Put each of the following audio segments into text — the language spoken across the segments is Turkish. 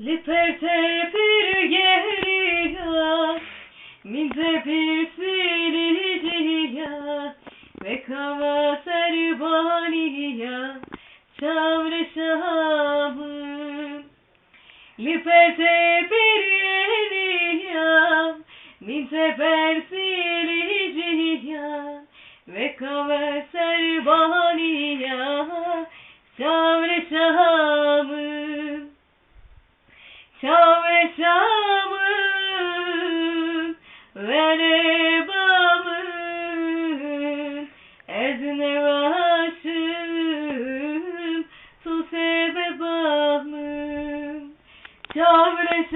Liperte bir geriya, Minze bir siliciya, Ve kava serbaniya, Çavre şamın. Liperte bir geriya, Minze bir siliciya, Ve kava serbaniya, Çave şamın Verebamın Ezne başım Tu sebebamın Çavre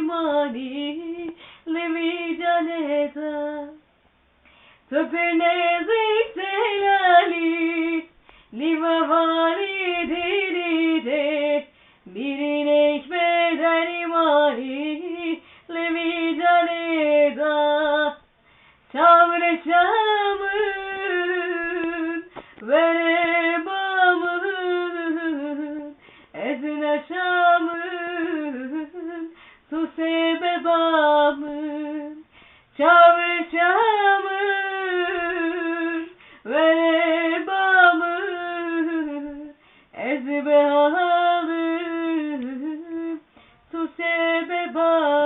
imani Levi caneta Tu bilezik zelali Livavali dilide Birinek beder imani Levi caneta Çavre şamın Vebamı ezbe alıp Tu sebeba